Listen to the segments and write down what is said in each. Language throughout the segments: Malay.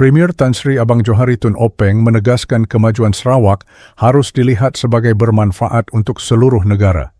Premier Tan Sri Abang Johari Tun Openg menegaskan kemajuan Sarawak harus dilihat sebagai bermanfaat untuk seluruh negara.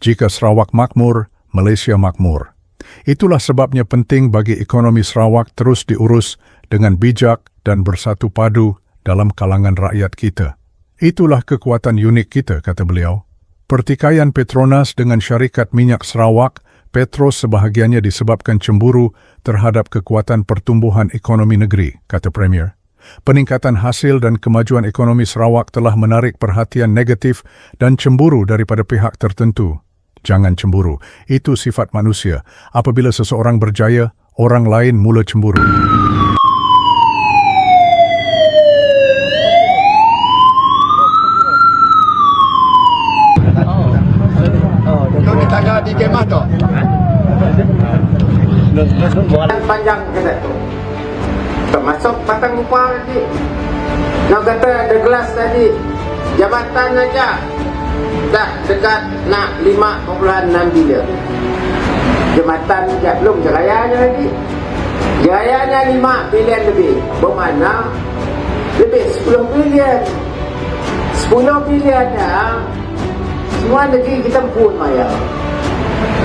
Jika Sarawak makmur, Malaysia makmur. Itulah sebabnya penting bagi ekonomi Sarawak terus diurus dengan bijak dan bersatu padu dalam kalangan rakyat kita. Itulah kekuatan unik kita, kata beliau. Pertikaian Petronas dengan syarikat minyak Sarawak, Petros sebahagiannya disebabkan cemburu terhadap kekuatan pertumbuhan ekonomi negeri, kata Premier. Peningkatan hasil dan kemajuan ekonomi Sarawak telah menarik perhatian negatif dan cemburu daripada pihak tertentu. Jangan cemburu, itu sifat manusia. Apabila seseorang berjaya, orang lain mula cemburu. Kau ni tangga di kemah tu. Panjang kata tu. Termasuk patang rupa tadi. Nak kata ada gelas tadi. Jabatan aja. Dah dekat nak 5.6 bilion. Jabatan aja belum jerayanya lagi. Jerayanya 5 bilion lebih. Bermakna lebih 10 bilion. 10 bilion ya. Semua negeri kita pun maya.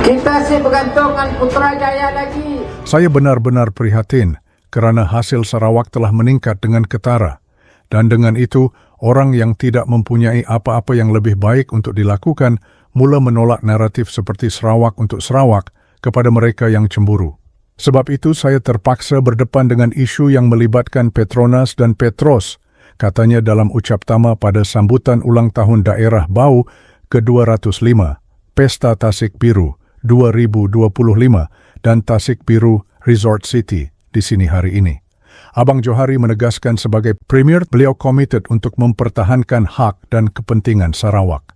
Kita sih bergantung dengan Putrajaya lagi. Saya benar-benar prihatin kerana hasil Sarawak telah meningkat dengan ketara. Dan dengan itu, orang yang tidak mempunyai apa-apa yang lebih baik untuk dilakukan mula menolak naratif seperti Sarawak untuk Sarawak kepada mereka yang cemburu. Sebab itu saya terpaksa berdepan dengan isu yang melibatkan Petronas dan Petros, katanya dalam ucap tama pada sambutan ulang tahun daerah Bau ke-205, Pesta Tasik Biru 2025 dan Tasik Biru Resort City di sini hari ini. Abang Johari menegaskan sebagai Premier beliau komited untuk mempertahankan hak dan kepentingan Sarawak.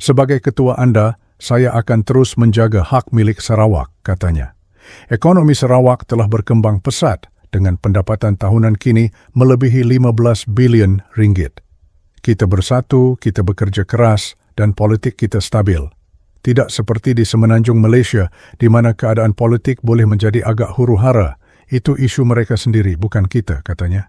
Sebagai ketua anda, saya akan terus menjaga hak milik Sarawak, katanya. Ekonomi Sarawak telah berkembang pesat dengan pendapatan tahunan kini melebihi 15 bilion ringgit. Kita bersatu, kita bekerja keras dan politik kita stabil. Tidak seperti di semenanjung Malaysia di mana keadaan politik boleh menjadi agak huru-hara. Itu isu mereka sendiri, bukan kita, katanya.